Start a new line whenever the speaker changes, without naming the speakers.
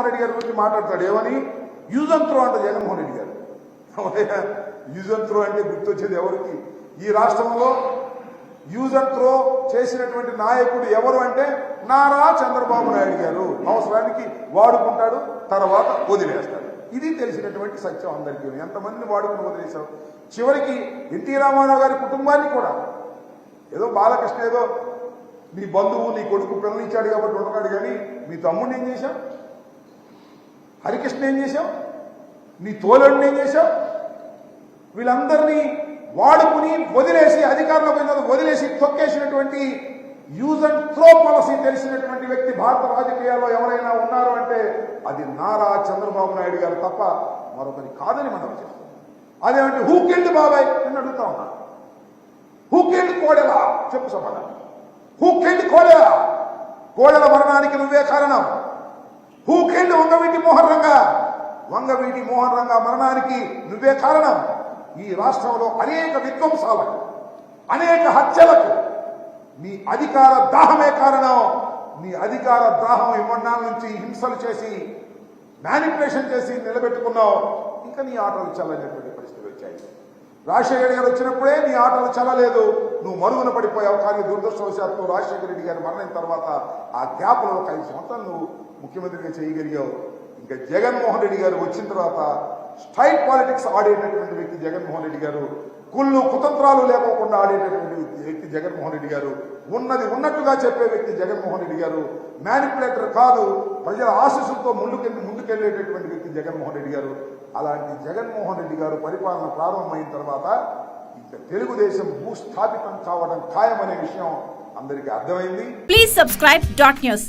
జగన్మోహన్ రెడ్డి గారి గురించి మాట్లాడతాడు. ఏమని? యూజ్ అండ్ త్రో అంట జగన్మోహన్ రెడ్డి గారు. యూజ్ అండ్ త్రో అంటే గుర్తొచ్చేది ఎవరికి? ఈ రాష్ట్రంలో యూజ్ అండ్ త్రో చేసినటువంటి నాయకుడు ఎవరు అంటే నారా చంద్రబాబు నాయుడు గారు. అవసరానికి వాడుకుంటాడు తర్వాత వదిలేస్తాడు. ఇది తెలిసినటువంటి సత్యం అందరికీ. ఎంతమందిని వాడుకుని వదిలేశావు చివరికి ఎన్టీ రామారావు గారి కుటుంబాన్ని కూడా. ఏదో బాలకృష్ణ ఏదో నీ బంధువు నీ కొడుకు పిల్లనిచ్చాడు కాబట్టి ఉండగాడు కానీ మీ తమ్ముడిని ఏం చేశావు? హరికృష్ణ ఏం చేశావు? నీ తోలుడిని ఏం చేశావు? వీళ్ళందరినీ వాడుకుని వదిలేసి అధికారంలో పోయిన తర్వాత వదిలేసి తొక్కేసినటువంటి యూజ్ అండ్ త్రో పాలసీ తెలిసినటువంటి వ్యక్తి భారత రాజకీయాల్లో ఎవరైనా ఉన్నారు అంటే అది నారా చంద్రబాబు నాయుడు గారు తప్ప మరొకరి కాదని మనం చేస్తాం అదేమంటే హూ కిల్డ్ బాబాయ్? అని అడుగుతా ఉన్నాను హూ కిల్డ్ కోడెలా? చెప్పు సమాధానం. Who killed కోడెలా? కోడెల మరణానికి నువ్వే కారణం హూ కిల్డ్ వంగవీటి మోహన్ రంగా వంగవీటి మోహన్ రంగా మరణానికి నువ్వే కారణం. ఈ రాష్ట్రంలో అనేక విధ్వంసాలకు అనేక హత్యలకు నీ అధికార దాహమే కారణం. నీ అధికార దాహం ఇవ్వడాల నుంచి హింసలు చేసి మ్యానిపులేషన్ చేసి నిలబెట్టుకున్నావు. ఇంకా నీ ఆటలు చల్లనేటువంటి పరిస్థితులు వచ్చాయి. రాజశేఖర రెడ్డి గారు వచ్చినప్పుడే నీ ఆటలు చల్లలేదు. నువ్వు మరుగున పడిపోయావు కానీ దురదృష్టవశాత్తు రాజశేఖర రెడ్డి గారు మరణిన తర్వాత ఆ గ్యాప్లో ఒక ఐదు సంవత్సరాలు నువ్వు ముఖ్యమంత్రిగా చేయగలిగావు. ఇంకా జగన్మోహన్ రెడ్డి గారు వచ్చిన తర్వాత స్ట్రైట్ పాలిటిక్స్ ఆడేటటువంటి వ్యక్తి జగన్మోహన్ రెడ్డి గారు కుళ్ళు కుతంత్రాలు లేకోకుండా ఆడేటటువంటి వ్యక్తి- జగన్మోహన్ రెడ్డి గారు ఉన్నది ఉన్నట్టుగా చెప్పే వ్యక్తి జగన్మోహన్ రెడ్డి గారు మ్యానిపులేటర్ కాదు ప్రజల ఆశీస్సులతో ముందుకెళ్ళి ముందుకెళ్ళేటటువంటి వ్యక్తి జగన్మోహన్ రెడ్డి గారు. అలాంటి జగన్మోహన్ రెడ్డి గారు పరిపాలన ప్రారంభమైన తర్వాత ఇంకా తెలుగుదేశం భూస్థాపితం కావడం ఖాయమనే విషయం అందరికీ అర్థమైంది.
Please subscribe dot news